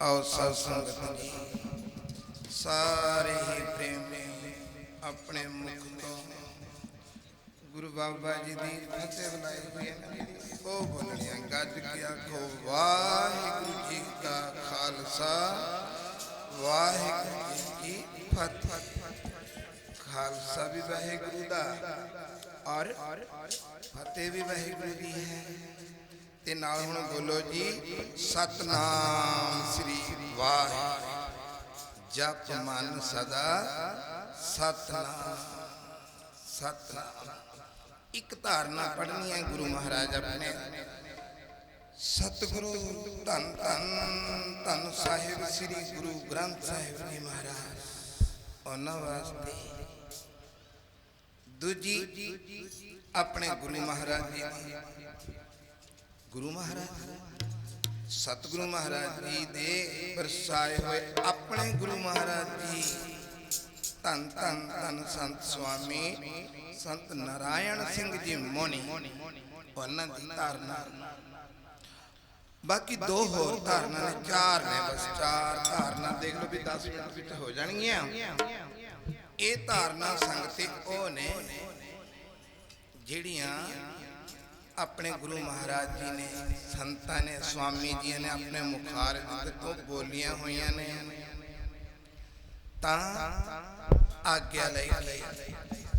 ਆਓ ਸਤ ਸੰਗਤ ਜੀ ਸਾਰੇ ਹੀ ਪ੍ਰੇਮੀ ਆਪਣੇ ਮੁਖ ਤੋਂ ਗੁਰੂ ਬਾਬਾ ਜੀ ਦੀ ਫਤਿਹ ਬੁਲਾਈ ਹੋਈ ਹੈ ਉਹ ਬੋਲਣੀਆਂ ਗੱਜ ਕੇ ਆਖੋ ਵਾਹਿਗੁਰੂ ਜੀ ਕਾ ਖਾਲਸਾ ਵਾਹਿਗੁਰੂ ਜੀ ਕੀ ਫਤਿਹ ਖਾਲਸਾ ਵੀ ਵਾਹਿਗੁਰੂ ਦਾ ਔਰ ਫਤਿਹ ਵੀ ਵਾਹਿਗੁਰੂ ਦੀ ਹੈ ਤੇ ਨਾਲ ਹੁਣ ਬੋਲੋ ਜੀ, ਸਤਨਾਮ ਸ੍ਰੀ ਵਾਹਿਗੁਰੂ। ਜਪ ਮਨ ਸਦਾ ਸਤਨਾਮ ਸਤਨਾਮ। ਇੱਕ ਧਾਰਨਾ ਪੜ੍ਹਨੀ ਹੈ ਗੁਰੂ ਮਹਾਰਾਜ ਆਪਣੇ। ਸਤਿਗੁਰੂ ਧੰਨ ਧੰਨ ਧੰਨ ਸਾਹਿਬ ਸ੍ਰੀ ਗੁਰੂ ਗ੍ਰੰਥ ਸਾਹਿਬ ਜੀ ਮਹਾਰਾਜ, ਉਹਨਾਂ ਵਾਸਤੇ। ਦੂਜੀ, ਆਪਣੇ ਗੁਰੂ ਮਹਾਰਾਜ ਜੀ ਦੀ ਗੁਰੂ ਮਹਾਰਾਜ, ਸਤਿਗੁਰੂ ਮਹਾਰਾਜ ਜੀ ਦੇ ਵਰਸਾਏ ਹੋਏ ਆਪਣੇ ਗੁਰੂ ਮਹਾਰਾਜ ਜੀ। ਧੰਨ ਧੰਨ ਧੰਨ ਸੰਤ ਸੁਆਮੀ, ਸੰਤ ਨਾਰਾਇਣ ਸਿੰਘ ਜੀ ਮੋਨੀ ਉਹਨਾਂ ਦੀ ਧਾਰਨਾ। ਬਾਕੀ ਦੋ ਹੋਰ ਧਾਰਨਾ ਨੇ, ਚਾਰ ਨੇ ਬਸ, ਚਾਰ ਧਾਰਨਾ। ਦੇਖ ਲਓ ਵੀ 10 ਮਿੰਟ ਵਿੱਚ ਹੋ ਜਾਣਗੀਆਂ। ਇਹ ਧਾਰਨਾ ਸੰਗਤੇ ਉਹ ਨੇ, ਜਿਹੜੀਆਂ ਆਪਣੇ ਗੁਰੂ ਮਹਾਰਾਜ ਜੀ ਨੇ ਸੰਤਾਂ ਨੇ ਸੁਆਮੀ ਜੀ ਨੇ ਆਪਣੇ ਮੁਖਾਰ ਤੋਂ ਬੋਲੀਆਂ ਹੋਈਆਂ ਨੇ ਤਾਂ ਆਗਿਆ ਲਈ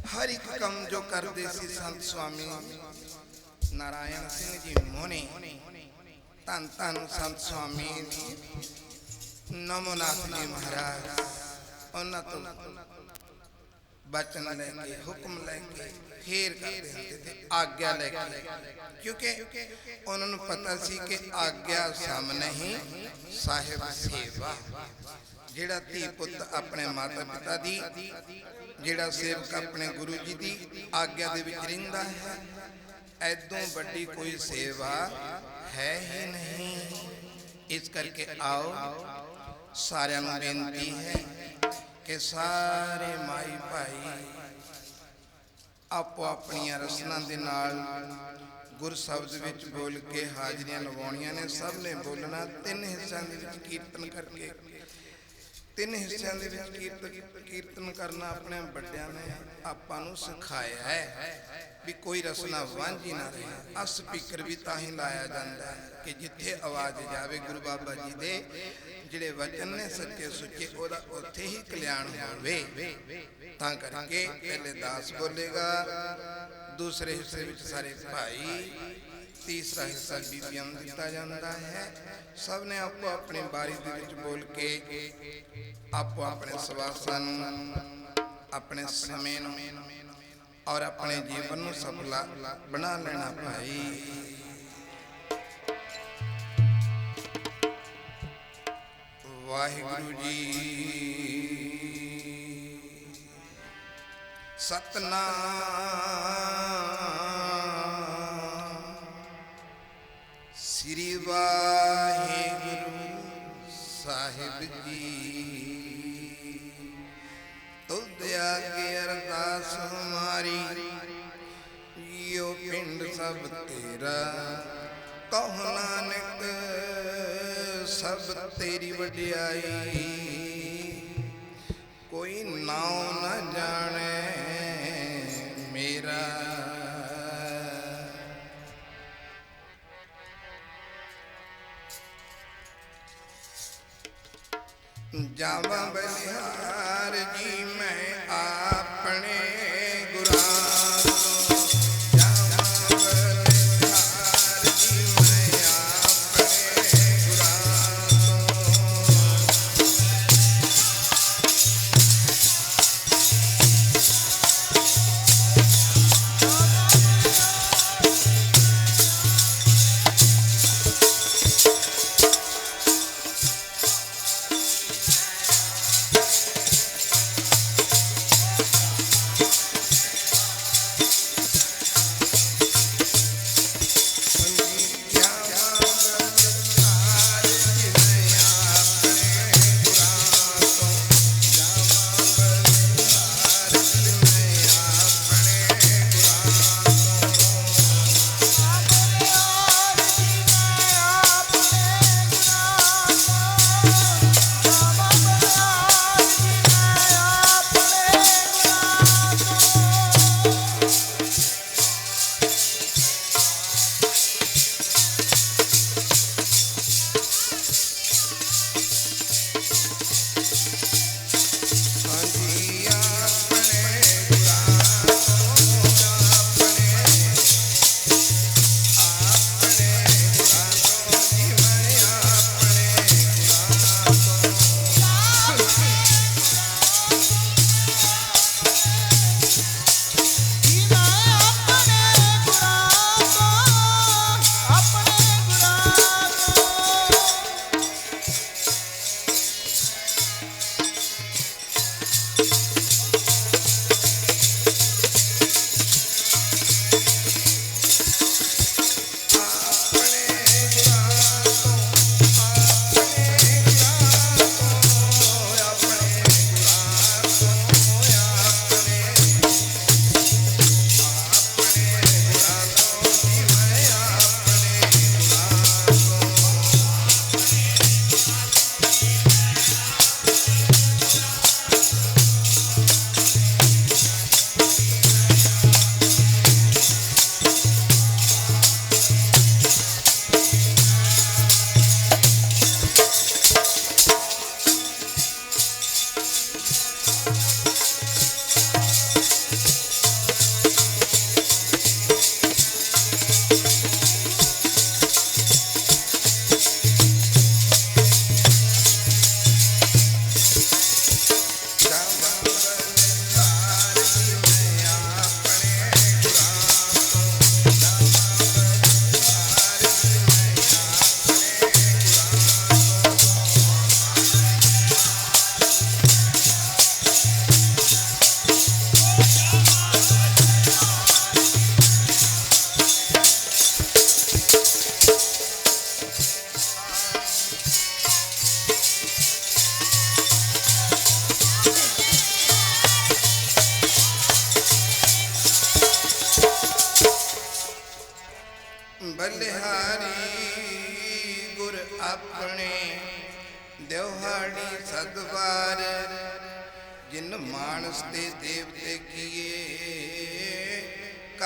ਹਰ ਇੱਕ ਕੰਮ ਜੋ ਕਰਦੇ ਸੀ ਸੰਤ ਸੁਆਮੀ ਨਾਰਾਇਣ ਸਿੰਘ ਜੀ ਮੋਨੀ ਧੰਨ ਧੰਨ ਸੰਤ ਸੁਆਮੀ ਨਮੋਨਾਥ ਜੀ ਮਹਾਰਾਜ ਉਹਨਾਂ ਤੋਂ ਬਚਨ ਲੈ ਕੇ, ਹੁਕਮ ਲੈ ਕੇ, ਫੇਰ ਕਰਦੇ ਹੁੰਦੇ ਤੇ ਆਗਿਆ ਲੈ ਕੇ। ਕਿਉਂਕਿ ਉਹਨਾਂ ਨੂੰ ਪਤਾ ਸੀ ਕਿ ਆਗਿਆ ਸਮ ਨਹੀਂ ਸਾਹਿਬ ਸੇਵਾ। ਜਿਹੜਾ ਧੀ ਪੁੱਤ ਆਪਣੇ ਮਾਤਾ ਪਿਤਾ ਦੀ, ਜਿਹੜਾ ਸੇਵਕ ਆਪਣੇ ਗੁਰੂ ਜੀ ਦੀ ਆਗਿਆ ਦੇ ਵਿੱਚ ਰਹਿੰਦਾ ਹੈ, ਐਦੋਂ ਵੱਡੀ ਕੋਈ ਸੇਵਾ ਹੈ ਹੀ ਨਹੀਂ। ਇਸ ਕਰਕੇ ਆਓ, ਸਾਰਿਆਂ ਨੂੰ ਬੇਨਤੀ ਹੈ ਕਿ ਸਾਰੇ ਮਾਈ ਭਾਈ ਆਪੋ ਆਪਣੀਆਂ ਰਸਨਾਂ ਦੇ ਨਾਲ ਗੁਰ ਸ਼ਬਦ ਵਿੱਚ ਬੋਲ ਕੇ ਹਾਜ਼ਰੀਆਂ ਲਵਾਉਣੀਆਂ ਨੇ। ਸਭ ਨੇ ਬੋਲਣਾ। ਤਿੰਨ ਹਿੱਸਿਆਂ ਦੇ ਵਿੱਚ ਕੀਰਤਨ ਕਰਕੇ। ਤਿੰਨ ਹਿੱਸਿਆਂ ਦੇ ਵਿੱਚ ਕੀਰਤਨ ਕੀਰਤਨ ਕਰਨਾ ਆਪਣੇ ਵੱਡਿਆਂ ਨੇ ਆਪਾਂ ਨੂੰ ਸਿਖਾਇਆ ਹੈ। ਵੀ ਕੋਈ ਰਸਨਾ ਵਾਂਝੀ ਨਾ ਰਹੇ। ਆ ਸਪੀਕਰ ਵੀ ਤਾਂ ਹੀ ਲਾਇਆ ਜਾਂਦਾ ਹੈ ਕਿ ਜਿੱਥੇ ਆਵਾਜ਼ ਜਾਵੇ ਗੁਰੂ ਬਾਬਾ ਜੀ ਦੇ, ਜਿਹੜੇ ਵਚਨ ਨੇ ਸੱਚੇ ਸੁੱਚੇ, ਉਹਦਾ ਉੱਥੇ ਹੀ ਕਲਿਆਣ ਹੋਵੇ। ਤਾਂ ਕਰਕੇ ਪਹਿਲੇ ਦਾਸ ਬੋਲੇਗਾ, ਦੂਸਰੇ ਹਿੱਸੇ ਵਿੱਚ ਸਾਰੇ ਭਾਈ, ਤੀਸਰਾ ਹਿੱਸਾ ਬੀਬੀਆਂ ਨੂੰ ਦਿੱਤਾ ਜਾਂਦਾ ਹੈ। ਸਭ ਨੇ ਆਪੋ ਆਪਣੀ ਬਾਰੀ ਦੇ ਵਿੱਚ ਬੋਲ ਕੇ ਆਪੋ ਆਪਣੇ ਸਵਾਸਾਂ ਨੂੰ, ਆਪਣੇ ਸਮੇਂ ਨੂੰ ਔਰ ਆਪਣੇ ਜੀਵਨ ਨੂੰ ਸਫਲਾ ਬਣਾ ਲੈਣਾ ਭਾਈ। ਵਾਹਿਗੁਰੂ ਜੀ। ਸਤਨਾਮ। ਸ੍ਰੀ ਵਾਹਿਗੁਰੂ ਪਿੰਡ ਸਭ ਤੇਰਾ। ਕਹੋ ਨਾਨਕ, ਸਭ ਤੇਰੀ ਵਡਿਆਈ। ਕੋਈ ਨਾਉ ਨ ਜਾਣੇ ਮੇਰਾ। ਜਾਵਾਂ ਬਲਿਹਾਰ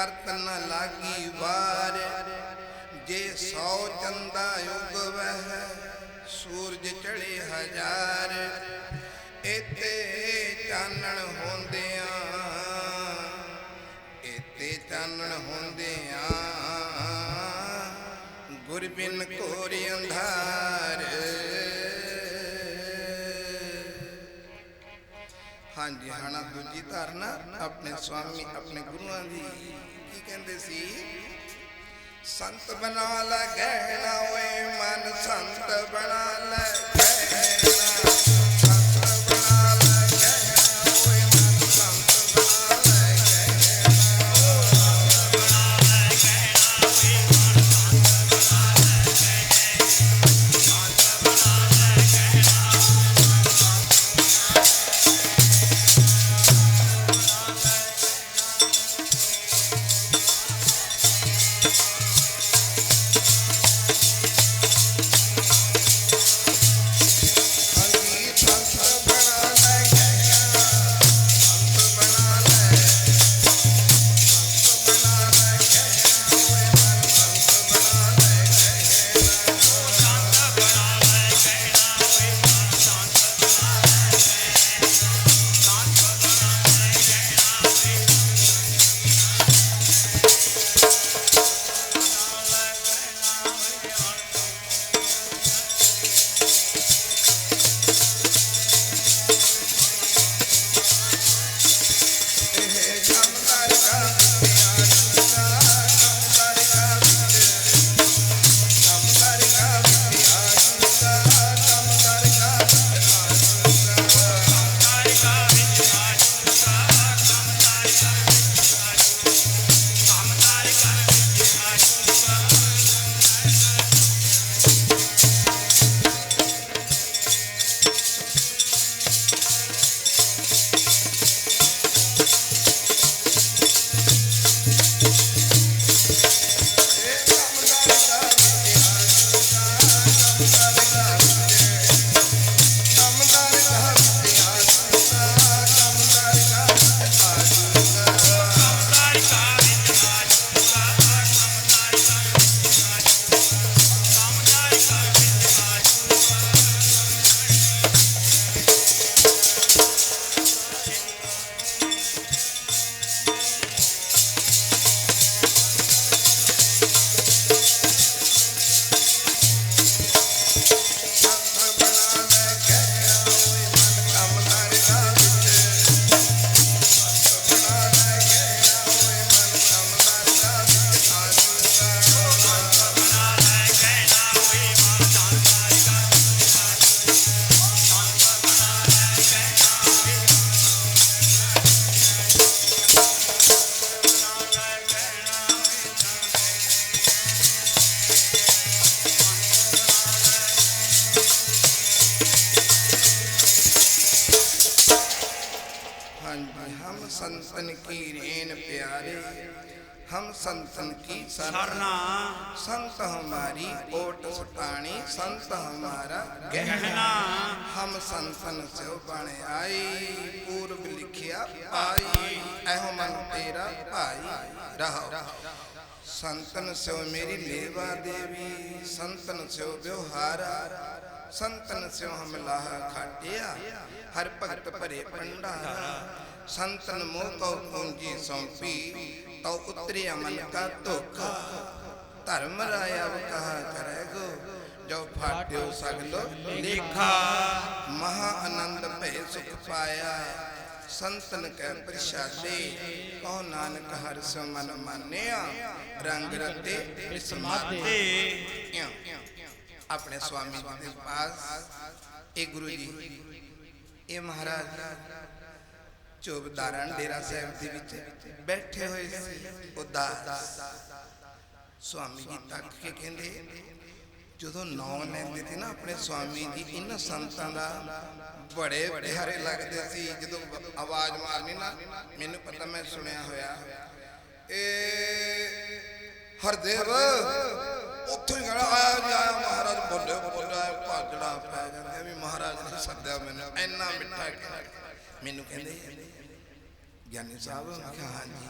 ਕਰਤ ਨ ਲਾਗੀ ਵਾਰ। ਜੇ ਸੌ ਚੰਦਾ ਉਗਵਹਿ ਸੂਰਜ ਚੜੇ ਹਜ਼ਾਰ। ਇਤੇ ਚਾਨਣ ਹੁੰਦਿਆਂ ਇਤੇ ਚਾਨਣ ਹੁੰਦਿਆਂ ਗੁਰ ਬਿਨ ਕੋਰ ਅੰਧਾਰ। ਹਾਂਜੀ, ਹਣਾ ਦੂਜੀ ਧਾਰਨਾ ਆਪਣੇ ਸਵਾਮੀ, ਆਪਣੇ ਗੁਰੂਆਂ ਦੀ। ਕਹਿੰਦੇ ਸੀ ਸੰਤ ਬਣਾ ਲੈ ਗਹਿਣਾ ਓਏ ਮਨ ਸੰਤ ਬਣਾ ਲੈ। संतन की शरणा संत हमारी ओट सुटाणी संत हमारा गहना हम संतन से बने आई पूर्व लिखिया पाई ऐहो मन तेरा भाई रहो संतन से मेरी लेवा देवी संतन से व्यवहार ਸੰਤਨ ਸਿਉ ਹਮ ਲਾਹ ਖਾਟਿਆ, ਹਰ ਭਗਤ ਭਰੇ ਭੰਡਾਰਾ ਸੰਤਨ ਮੋਹ ਕਉ ਪੂੰਜੀ ਸੌਂਪੀ, ਤਉ ਉਤਰੇ ਮਨ ਕਾ ਧੋਖਾ। ਧਰਮ ਰਾਇਆ ਕਹਾ ਕਰੇਗੋ ਜੋ ਫਾਟਿਓ ਸਗਲੋ ਲੇਖਾ। ਮਹਾ ਆਨੰਦ ਭੈ ਸੁਖ ਪਾਇਆ ਸੰਤਨ ਕੈ ਪ੍ਰਸ਼ਾਦੇ। ਕਹੋ ਨਾਨਕ ਹਰਿ ਸਿ ਮਨ ਮਾਨਿਆ, ਰੰਗ ਰਤੇ ਸਮਾਤੇ ਆਪਣੇ ਸਵਾਮੀ ਦੇ ਪਾਸ। ਇਹ ਗੁਰੂ ਜੀ, ਇਹ ਮਹਾਰਾਜ ਚੋਬਦਾਰਨ ਡੇਰਾ ਸਾਹਿਬ ਦੇ ਵਿੱਚ ਬੈਠੇ ਹੋਏ ਸੀ। ਉਦਾਸ ਸਵਾਮੀ ਜੀ ਤੱਕ ਕੇ ਕਹਿੰਦੇ, ਜਦੋਂ ਨਾਮ ਲੈਂਦੇ ਸੀ ਨਾ ਆਪਣੇ ਸਵਾਮੀ ਜੀ, ਇਹਨਾਂ ਸੰਤਾਂ ਦਾ ਬੜੇ ਪਿਆਰੇ ਲੱਗਦੇ ਸੀ। ਜਦੋਂ ਆਵਾਜ਼ ਮਾਰਨੀ ਨਾ, ਮੈਨੂੰ ਪਤਾ ਮੈਂ ਸੁਣਿਆ ਹੋਇਆ। ਏ ਹਰਦੇਵ ਉੱਥੋਂ ਹੀ ਕਹਣਾ ਆਇਆ ਜੀ ਆਇਆ ਮਹਾਰਾਜ ਬੋਲੇ ਬੋਲਿਆ ਭਾਜੜਾ ਪੈ ਜਾਂਦੇ। ਵੀ ਮਹਾਰਾਜ ਨੇ ਸੱਦਿਆ ਮੈਨੂੰ। ਇੰਨਾ ਮਿੱਠਾ ਮੈਨੂੰ ਕਹਿੰਦੇ, ਗਿਆਨੀ ਸਾਹਿਬ, ਮੈਂ ਕਿਹਾ, ਹਾਂਜੀ।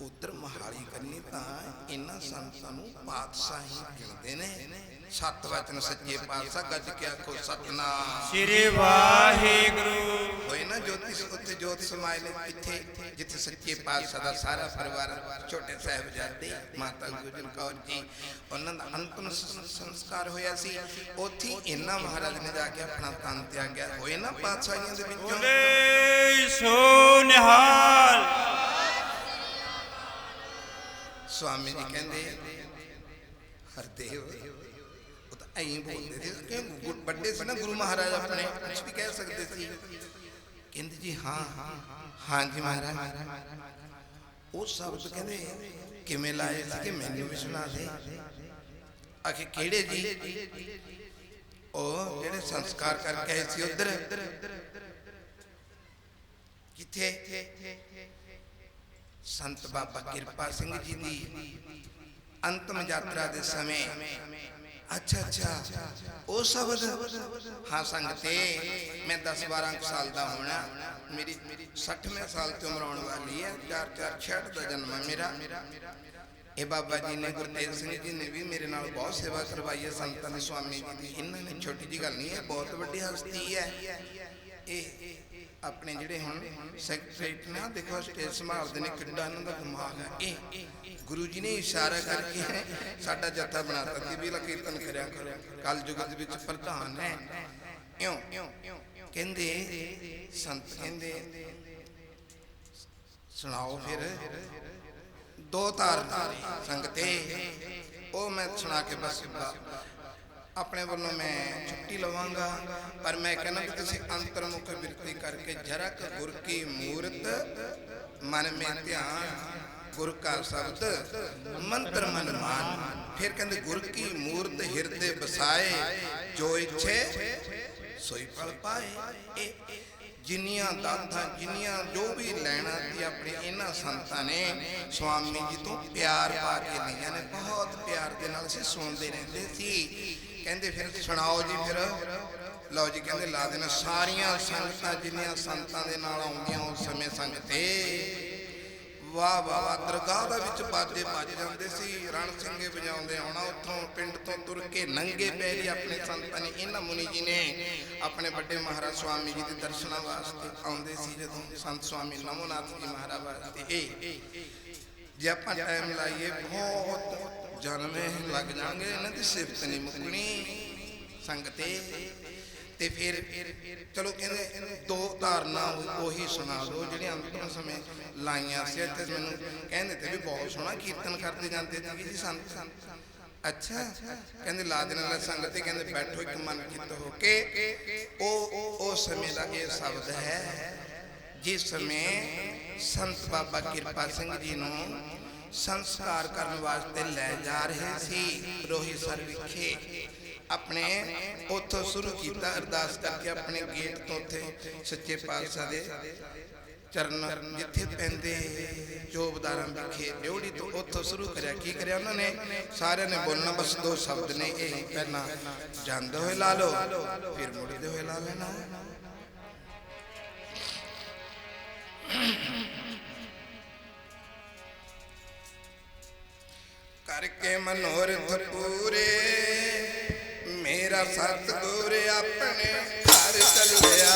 ਉਧਰ ਮਹਾਲੀ ਕਰਨੀ ਤਾਂ ਇਹਨਾਂ ਸੰਤਾਂ ਨੂੰ ਪਾਤਸ਼ਾਹੀ ਕਹਿੰਦੇ ਨੇ। ਸੱਤ ਵਚਨ ਸੱਚੇ ਪਾਤਸ਼ਾਹ ਗੱਜ ਕੇ ਆਖੋ ਸਤਨਾਮ। ਸ੍ਰੀ ਵਾਹਿਗੁਰੂ। ਹੋਏ ਨਾ ਜੋਤੀ ਉੱਤੇ ਜੋਤ ਸਮਾਏ ਨੇ ਇੱਥੇ ਜਿੱਥੇ ਸੱਚੇ ਪਾਤਸ਼ਾਹ ਦਾ ਸਾਰਾ ਪਰਿਵਾਰ ਛੋਟੇ ਸਾਹਿਬਜ਼ਾਦੇ ਮਾਤਾ ਗੁਜਰ ਕੌਰ ਜੀ ਉਹਨਾਂ ਦਾ ਅੰਤਮ ਸੰਸਕਾਰ ਹੋਇਆ ਸੀ। ਉੱਥੇ ਇਹਨਾਂ ਮਹਾਰਾਜ ਨੇ ਜਾ ਕੇ ਆਪਣਾ ਤਨ ਤਿਆਗਿਆ ਹੋਏ ਨਾ ਪਾਤਸ਼ਾਹੀਆਂ ਦੇ ਵਿੱਚੋਂ? ਬੋਲੇ ਸੋ ਨਿਹਾਲ। ਸਵਾਮੀ ਜੀ ਕਹਿੰਦੇ ਹਰਦੇਵ ਉਹ ਤਾਂ ਐਂ ਬੋਲਦੇ ਸੀ ਕਿ ਗੁ- ਵੱਡੇ ਸੀ ਨਾ ਗੁਰੂ ਮਹਾਰਾਜ ਆਪਣੇ ਕੁਝ ਵੀ ਕਹਿ ਸਕਦੇ ਸੀ ਕਹਿੰਦੇ ਜੀ ਹਾਂ ਹਾਂ ਜੀ ਮਹਾਰਾਜ ਉਹ ਸ਼ਬਦ ਕਹਿੰਦੇ ਕਿਵੇਂ ਲਾਏ ਸੀ ਕਿ ਮੈਨੂੰ ਵੀ ਸੁਣਾ ਦੇ ਆਖੇ ਕਿਹੜੇ ਜੀ ਉਹ ਜਿਹੜੇ ਸੰਸਕਾਰ ਕਰਕੇ ਆਏ ਸੀ ਉਧਰ ਕਿੱਥੇ ਸੰਤ ਬਾਬਾ ਕਿਰਪਾ ਸਿੰਘ ਜੀ ਦੀ ਅੰਤਮ ਯਾਤਰਾ ਦੇ ਸਮੇਂ ਅੱਛਾ ਅੱਛਾ। ਉਹ ਸ਼ਬਦ। ਹਾਂ, ਸੰਗਤੇ ਮੈਂ 10 12 ਸਾਲ ਦਾ ਹੋਣਾ। ਮੇਰੀ 60ਵੇਂ ਸਾਲ ਤੇ ਉਮਰ ਆਉਣ ਵਾਲੀ ਹੈ। 4 4 66 ਦਾ ਜਨਮ ਹੈ ਮੇਰਾ। ਇਹ ਬਾਬਾ ਜੀ ਨੇ ਗੁਰਤੇਜ ਸਿੰਘ ਜੀ ਨੇ ਵੀ ਮੇਰੇ ਨਾਲ ਬਹੁਤ ਸੇਵਾ ਕਰਵਾਈ ਹੈ। ਸੰਤਾਂ ਨੇ, ਸਵਾਮੀ ਜੀ ਦੀ। ਇਹਨਾਂ ਨੇ ਛੋਟੀ ਜੀ ਗੱਲ ਨਹੀਂ ਹੈ, ਬਹੁਤ ਵੱਡੀ ਹਸਤੀ ਹੈ। ਇਹ ਆਪਣੇ ਜਿਹੜੇ ਹੁਣ ਸੈਕਟਰੀਟ ਨੇ, ਦੇਖੋ, ਸਟੇਜ ਸੰਭਾਲਦੇ ਨੇ, ਕਿੱਡਾ ਇਹਨਾਂ ਦਾ ਦਿਮਾਗ ਹੈ। ਇਹ ਗੁਰੂ ਜੀ ਨੇ ਇਸ਼ਾਰਾ ਕਰਕੇ ਸਾਡਾ ਜੱਥਾ ਬਣਾਤਾ ਸੀ ਵੀ ਕੀਰਤਨ ਕਰਿਆ ਕਰੋ। ਕਲ ਯੁਗ ਦੇ ਵਿੱਚ ਪ੍ਰਧਾਨ ਹੈ। ਇਉਂ ਕਹਿੰਦੇ, ਸੰਤ ਕਹਿੰਦੇ, ਸੁਣਾਓ ਫਿਰ। ਦੋ ਤਾਰ ਸੰਗਤੇ ਉਹ ਮੈਂ ਸੁਣਾ ਕੇ ਬਸ ਆਪਣੇ ਵੱਲੋਂ ਮੈਂ ਛੁੱਟੀ ਲਵਾਂਗਾ, ਪਰ ਮੈਂ ਕਹਿੰਦਾ ਕਿ ਤੁਸੀਂ ਅੰਤਰਮੁਖ ਬਿਰਤੀ ਕਰਕੇ ਜਰਾ ਗੁਰ ਕੀ ਮੂਰਤ, ਮਨ ਮੇ ਧਿਆਨ, ਗੁਰ ਕਾ ਸ਼ਬਦ, ਮੰਤਰ ਮਨ ਮਾਨ। ਫਿਰ ਕਹਿੰਦੇ ਗੁਰ ਕੀ ਮੂਰਤ ਹਿਰਦੇ ਬਸਾਏ, ਜੋ ਇੱਛੇ ਸੋਈ ਫਲ ਪਾਏ। ਇਹ ਜਿੰਨੀਆਂ ਦਾਤਾਂ, ਜਿੰਨੀਆਂ ਜੋ ਵੀ ਲੈਣਾ ਸੀ ਆਪਣੇ ਇਹਨਾਂ ਸੰਤਾਂ ਨੇ ਸਵਾਮੀ ਜੀ ਤੋਂ ਪਿਆਰ ਪਾ ਕੇ ਲਈਆਂ ਨੇ। ਬਹੁਤ ਪਿਆਰ ਦੇ ਨਾਲ ਅਸੀਂ ਸੁਣਦੇ ਰਹਿੰਦੇ ਸੀ। ਕਹਿੰਦੇ ਫਿਰ ਸੁਣਾਓ ਜੀ ਫਿਰ। ਲਓ ਜੀ ਕਹਿੰਦੇ ਲਾ ਦੇਣਾ। ਸਾਰੀਆਂ ਸੰਗਤਾਂ ਜਿੰਨੀਆਂ ਸੰਤਾਂ ਦੇ ਨਾਲ ਆਉਂਦੀਆਂ ਉਸ ਸਮੇਂ ਸੰਗਤੇ, ਵਾਹ ਵਾਹ ਦਰਗਾਹ ਦੇ ਵਿੱਚ ਬਾਜੇ ਵੱਜ ਜਾਂਦੇ ਸੀ। ਰਣ ਸਿੰਘੇ ਵਜਾਉਂਦੇ ਆਉਣਾ ਉੱਥੋਂ, ਪਿੰਡ ਤੋਂ ਤੁਰ ਕੇ ਨੰਗੇ ਪੈਰੀ ਆਪਣੇ ਸੰਤਾਂ ਨੇ। ਇਹਨਾਂ ਮੁਨੀ ਜੀ ਨੇ ਆਪਣੇ ਵੱਡੇ ਮਹਾਰਾਜ ਸਵਾਮੀ ਜੀ ਦੇ ਦਰਸ਼ਨਾਂ ਵਾਸਤੇ ਆਉਂਦੇ ਸੀ, ਜਦੋਂ ਸੰਤ ਸਵਾਮੀ ਨਮੋਨਾਥ ਜੀ ਮਹਾਰਾਜ ਵਾਸਤੇ। ਇਹ ਜੇ ਆਪਾਂ ਟਾਈਮ ਲਾਈਏ, ਬਹੁਤ ਜਨਮੇ ਲੱਗ ਜਾਣਗੇ, ਇਹਨਾਂ ਦੀ ਸਿਫਤ ਨਹੀਂ ਮੁੱਕਣੀ। ਸੰਗਤੇ, ਤੇ ਫਿਰ ਚਲੋ ਕਹਿੰਦੇ, ਦੋ ਧਾਰਨਾ ਉਹੀ ਸੁਣਾ ਦਿਓ ਜਿਹੜੇ ਅੰਤਮ ਸਮੇਂ ਲਾਈਆਂ ਸੀ। ਤੇ ਮੈਨੂੰ ਕਹਿੰਦੇ ਤੇ ਵੀ ਬਹੁਤ ਸੋਹਣਾ ਕੀਰਤਨ ਕਰਦੇ ਜਾਂਦੇ ਸੀ ਜੀ ਸੰਤ। ਅੱਛਾ, ਕਹਿੰਦੇ ਲਾ ਦੇਣ ਵਾਲਾ ਸੰਗਤ ਤੇ ਕਹਿੰਦੇ ਬੈਠੋ ਇੱਕ ਮਨ ਚਿੱਤ ਹੋ ਕੇ। ਉਹ ਉਹ ਸਮੇਂ ਦਾ ਇਹ ਸ਼ਬਦ ਹੈ। ਜਿਸ ਸਮੇਂ ਸੰਤ ਬਾਬਾ ਕਿਰਪਾ ਸਿੰਘ ਜੀ ਨੂੰ ਸੰਸਕਾਰ ਕਰਨ ਵਾਸਤੇ ਲੈ ਜਾ ਰਹੇ ਸੀ ਰੋਹੀਸਰ ਵਿਖੇ, ਆਪਣੇ ਉੱਥੋਂ ਸ਼ੁਰੂ ਕੀਤਾ, ਅਰਦਾਸ ਕਰਕੇ ਆਪਣੇ ਗੇਟ ਤੋਂ ਉੱਥੇ ਸੱਚੇ ਪਾਤਸ਼ਾਹ ਦੇ ਚਰਨ ਜਿੱਥੇ ਪੈਂਦੇ ਚੋਬਦਾਰਾਂ ਵਿਖੇ ਡਿਉੜੀ ਤੋਂ ਉੱਥੋਂ ਸ਼ੁਰੂ ਕਰਿਆ। ਕੀ ਕਰਿਆ ਉਹਨਾਂ ਨੇ? ਸਾਰਿਆਂ ਨੇ ਬੋਲਣਾ, ਬਸ ਦੋ ਸ਼ਬਦ ਨੇ, ਇਹ ਪਹਿਲਾਂ, ਜਾਂਦੇ ਹੋਏ ਲਾ ਲਓ, ਫਿਰ ਮੁੜਦੇ ਹੋਏ ਲਾ ਲੈਣਾ। ਕਰਕੇ ਮਨੋਰਥ ਪੂਰੇ ਮੇਰਾ ਸਤਿਗੁਰ ਆਪਣੇ ਘਰ ਚੱਲਿਆ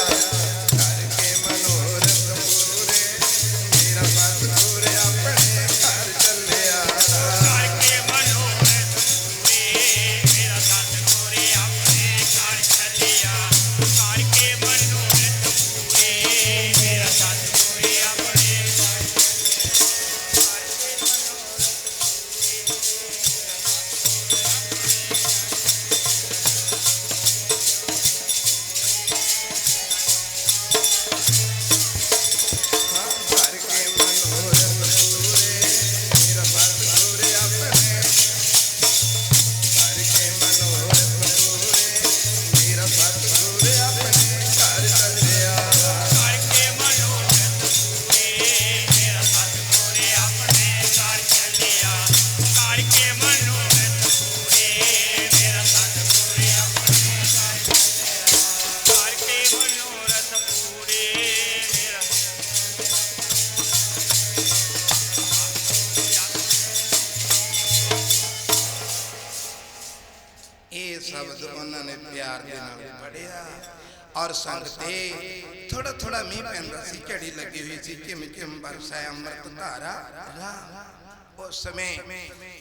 ਹੋਈ ਸੀ ਝਿਮ ਝਿਮ ਵਰਸੈ ਅੰਮ੍ਰਿਤ ਧਾਰਾ ਰਾਮ ਉਸ ਸਮੇਂ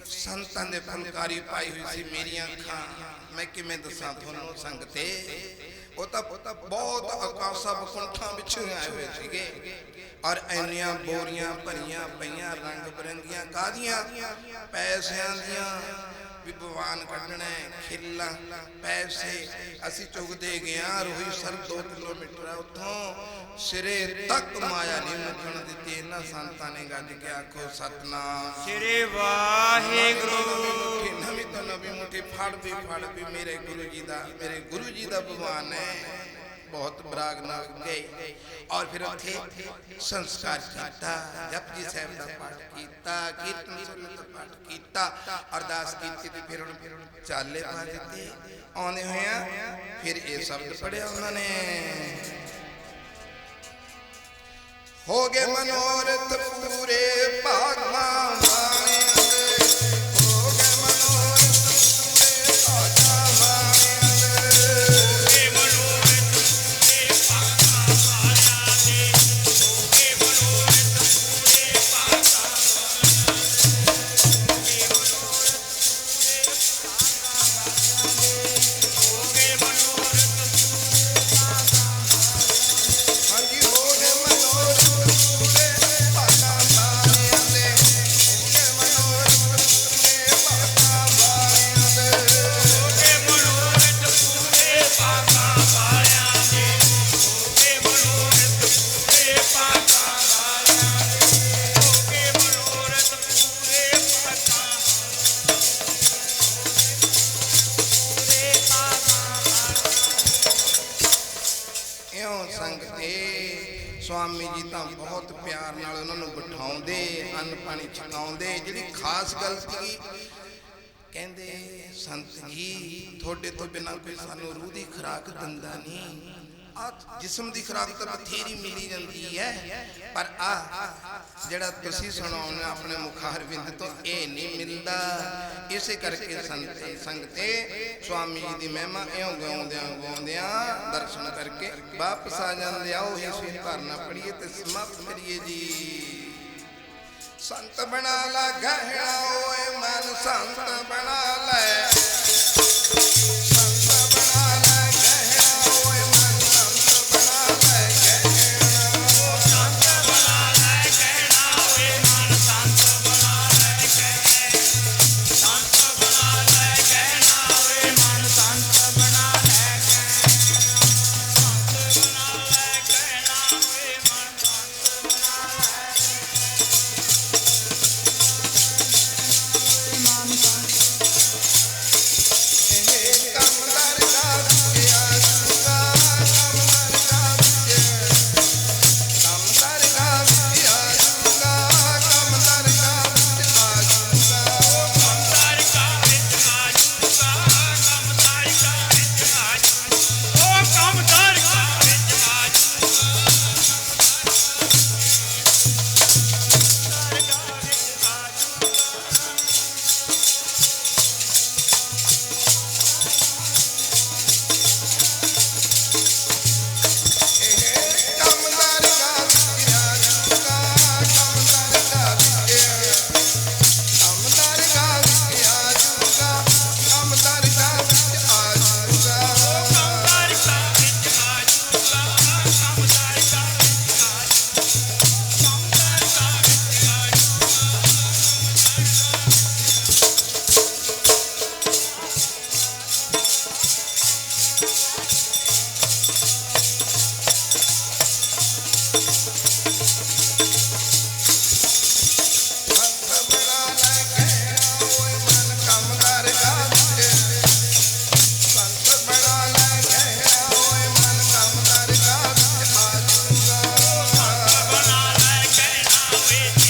ਸੰਤਾਂ ਦੇ ਫੁਲਕਾਰੀ ਪਾਈ ਹੋਈ ਸੀ ਮੇਰੀਆਂ ਅੱਖਾਂ ਮੈਂ ਕਿਵੇਂ ਦੱਸਾਂ ਤੁਹਾਨੂੰ ਸੰਗਤੇ ਉਹ ਤਾਂ ਬਹੁਤ ਆਕਾਸ਼ਾ ਬਕੁੰਠਾਂ ਵਿੱਚ ਆਏ ਹੋਏ ਸੀਗੇ ਔਰ ਐਨੀਆਂ ਬੋਰੀਆਂ ਭਰੀਆਂ ਪਈਆਂ ਰੰਗ ਬਰੰਗੀਆਂ ਕਾਦੀਆਂ ਪੈਸਿਆਂ ਦੀਆਂ ਵੀ ਭਗਵਾਨ ਕੱਢਣਾ ਹੈ, ਖਿੱਲਾਂ ਪੈਸੇ ਅਸੀਂ ਚੁਗਦੇ ਗਿਆ ਰੋਹੀ ਸਰ 2 ਕਿਲੋਮੀਟਰ ਆ ਉੱਥੋਂ ਸਿਰੇ ਤੱਕ ਮਾਇਆ ਨਹੀਂ ਮੁੱਕਣ ਦਿੱਤੀ ਇਹਨਾਂ ਸੰਤਾਂ ਨੇ ਗੱਜ ਕੇ ਆਖੋ ਸਤਨਾਮ। ਸ੍ਰੀ ਵਾਹਿਗੁਰੂ। ਨਵੀਂ ਤੋਂ ਨਵੀਂ ਮੁੱਠੀ ਫੜ ਵੀ ਫੜ ਵੀ ਮੇਰੇ ਗੁਰੂ ਜੀ ਦਾ ਮੇਰੇ ਗੁਰੂ ਜੀ ਦਾ ਭਗਵਾਨ ਹੈ ਬਹੁਤ ਬਰਾਗ ਨਾਲ ਗਏ ਔਰ ਫਿਰ ਉੱਥੇ ਸੰਸਕਾਰ ਕੀਤਾ ਜਪਜੀ ਸਾਹਿਬ ਦਾ ਪਾਠ ਕੀਤਾ ਕੀਰਤਨ ਦਾ ਪਾਠ ਕੀਤਾ ਅਰਦਾਸ ਕੀਤੀ ਤੇ ਫਿਰ ਹੁਣ ਚਾਲੇ ਪਾ ਦਿੱਤੇ ਆਉਂਦੇ ਹੋਇਆ ਫਿਰ ਇਹ ਸ਼ਬਦ ਪੜਿਆ ਉਹਨਾਂ ਨੇ। ਹੋ ਗਏ ਮਨੋਰਥ ਪੂਰੇ ਭਾਗਾਂ ਪਿਆਰ ਨਾਲ ਉਹਨਾਂ ਨੂੰ ਬਿਠਾਉਂਦੇ, ਅੰਨ ਪਾਣੀ ਛਕਾਉਂਦੇ। ਜਿਹੜੀ ਖਾਸ ਗੱਲ ਸੀ ਕਹਿੰਦੇ, ਸੰਤ ਜੀ, ਤੁਹਾਡੇ ਤੋਂ ਬਿਨਾਂ ਕੋਈ ਸਾਨੂੰ ਰੂਹ ਦੀ ਖੁਰਾਕ ਦਿੰਦਾ ਨਹੀਂ। ਆ ਜਿਸਮ ਦੀ ਖੁਰਾਕ ਤਾਂ ਬਥੇਰੀ ਮਿਲੀ ਜਾਂਦੀ ਹੈ, ਪਰ ਆ ਜਿਹੜਾ ਤੁਸੀਂ ਸੁਣਾਉਣਾ ਆਪਣੇ ਮੁਖਾਰ ਬਿੰਦ ਤੋਂ, ਇਹ ਨਹੀਂ ਮਿਲਦਾ। ਇਸੇ ਕਰਕੇ ਸੰਗਤੇ ਸਵਾਮੀ ਜੀ ਦੀ ਮਹਿਮਾ ਇਉਂ ਗਾਉਂਦਿਆਂ ਗਾਉਂਦਿਆਂ ਦਰਸ਼ਨ ਕਰਕੇ ਵਾਪਸ ਆ ਜਾਂਦੇ ਆਓ ਹੀ ਸ੍ਰੀ ਧਰਨਾ ਪੜੀਏ ਤੇ ਸਮਾਪਤ ਕਰੀਏ ਜੀ। ਸੰਤ ਬਣਾ ਲਾ, ਗਹਿਣਾ ਓਏ ਮਨ, ਸੰਤ ਬਣਾ ਲੈ। bitch.